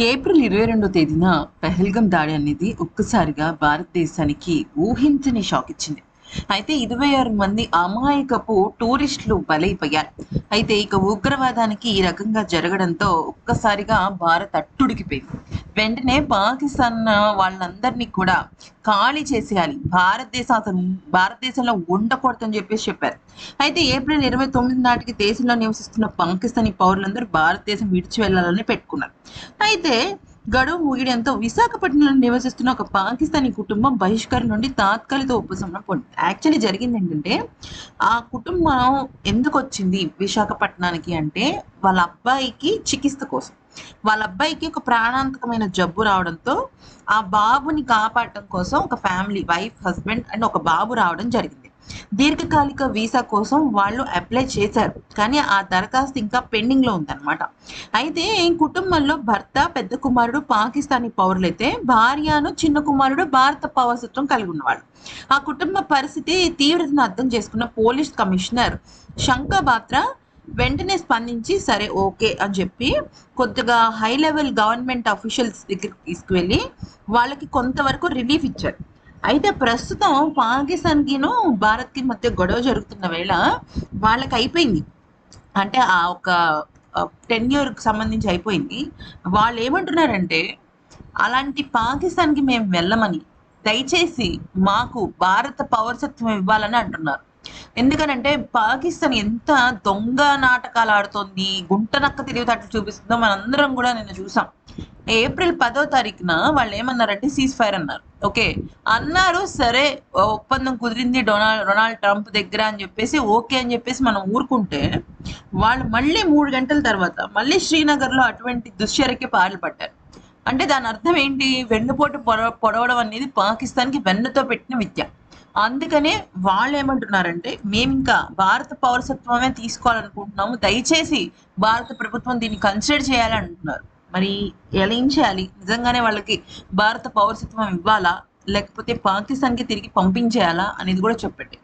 April ఇరవై రెండో తేదీన పెహల్గం దాడి అనేది ఒక్కసారిగా భారతదేశానికి ఊహించని షాక్ ఇచ్చింది. అయితే ఇరవై ఆరు మంది అమాయకపు టూరిస్టులు బలైపోయారు. అయితే ఇక ఉగ్రవాదానికి ఈ రకంగా జరగడంతో ఒక్కసారిగా భారత్ అట్టుడికిపోయింది. వెంటనే పాకిస్తాన్ వాళ్ళందరినీ కూడా ఖాళీ చేసేయాలి. భారతదేశం అసలు భారతదేశంలో ఉండకూడదని చెప్పేసి చెప్పారు. అయితే ఏప్రిల్ ఇరవై తొమ్మిది నాటికి దేశంలో నివసిస్తున్న పాకిస్తానీ పౌరులందరూ భారతదేశం విడిచి వెళ్ళాలని పెట్టుకున్నారు. అయితే గడువు ముగియడంతో విశాఖపట్నంలో నివసిస్తున్న ఒక పాకిస్తానీ కుటుంబం బహిష్కరణ నుండి తాత్కాలిక ఉపశమనం పొంది యాక్చువల్లీ జరిగింది ఏంటంటే ఆ కుటుంబం ఎందుకు వచ్చింది విశాఖపట్నానికి అంటే వాళ్ళ అబ్బాయికి చికిత్స కోసం. వాళ్ళ అబ్బాయికి ఒక ప్రాణాంతకమైన జబ్బు రావడంతో ఆ బాబుని కాపాడటం కోసం ఒక ఫ్యామిలీ వైఫ్ హస్బెండ్ అండ్ ఒక బాబు రావడం జరిగింది. దీర్ఘకాలిక వీసా కోసం వాళ్ళు అప్లై చేశారు కానీ ఆ దరఖాస్తు ఇంకా పెండింగ్లో ఉందన్నమాట. అయితే ఈ కుటుంబంలో భర్త పెద్ద కుమారుడు పాకిస్తానీ పౌరులైతే భార్యను చిన్న కుమారుడు భారత పౌరసత్వం కలిగి ఉన్నవాళ్ళు ఆ కుటుంబ పరిస్థితి తీవ్రతను అర్థం చేసుకున్న పోలీస్ కమిషనర్ శంకా బాత్రా వెంటనే స్పందించి సరే ఓకే అని చెప్పి కొద్దిగా హై లెవెల్ గవర్నమెంట్ అఫీషియల్స్ దగ్గరికి తీసుకువెళ్ళి వాళ్ళకి కొంతవరకు రిలీఫ్ ఇచ్చారు. అయితే ప్రస్తుతం పాకిస్తాన్కిను భారత్కి మధ్య గొడవ జరుగుతున్న వేళ వాళ్ళకి అయిపోయింది. అంటే ఆ ఒక టెన్ ఇయర్కి సంబంధించి అయిపోయింది. వాళ్ళు ఏమంటున్నారంటే అలాంటి పాకిస్తాన్కి మేము వెళ్ళమని దయచేసి మాకు భారత పౌరసత్వం ఇవ్వాలని అంటున్నారు. ఎందుకనంటే పాకిస్తాన్ ఎంత దొంగ నాటకాలు ఆడుతోంది గుంట నక్క తిరిగితట్లు చూపిస్తుందో మనందరం కూడా నిన్న చూసాం. ఏప్రిల్ పదో తారీఖున వాళ్ళు ఏమన్నారంటే సీజ్ ఫైర్ అన్నారు. ఓకే? అన్నారు సరే ఒప్పందం కుదిరింది డొనాల్డ్ డొనాల్డ్ ట్రంప్ దగ్గర అని చెప్పేసి ఓకే అని చెప్పేసి మనం ఊరుకుంటే వాళ్ళు మళ్ళీ మూడు గంటల తర్వాత మళ్ళీ శ్రీనగర్లో అటువంటి దుశ్చర్యకి పాల్పడ్డారు అంటే దాని అర్థం ఏంటి? వెన్నుపోటు పొడ పొడవడం అనేది పాకిస్తాన్కి వెన్నుతో పెట్టిన విద్య. అందుకనే వాళ్ళు ఏమంటున్నారంటే మేము ఇంకా భారత పౌరసత్వమే తీసుకోవాలనుకుంటున్నాము. దయచేసి భారత ప్రభుత్వం దీన్ని కన్సిడర్ చేయాలి అంటున్నారు మరి ఎలా ఏం చేయాలి? నిజంగానే వాళ్ళకి భారత పౌరసత్వం ఇవ్వాలా? లేకపోతే పాకిస్తాన్కి తిరిగి పంపించేయాలా? అనేది కూడా చెప్పండి.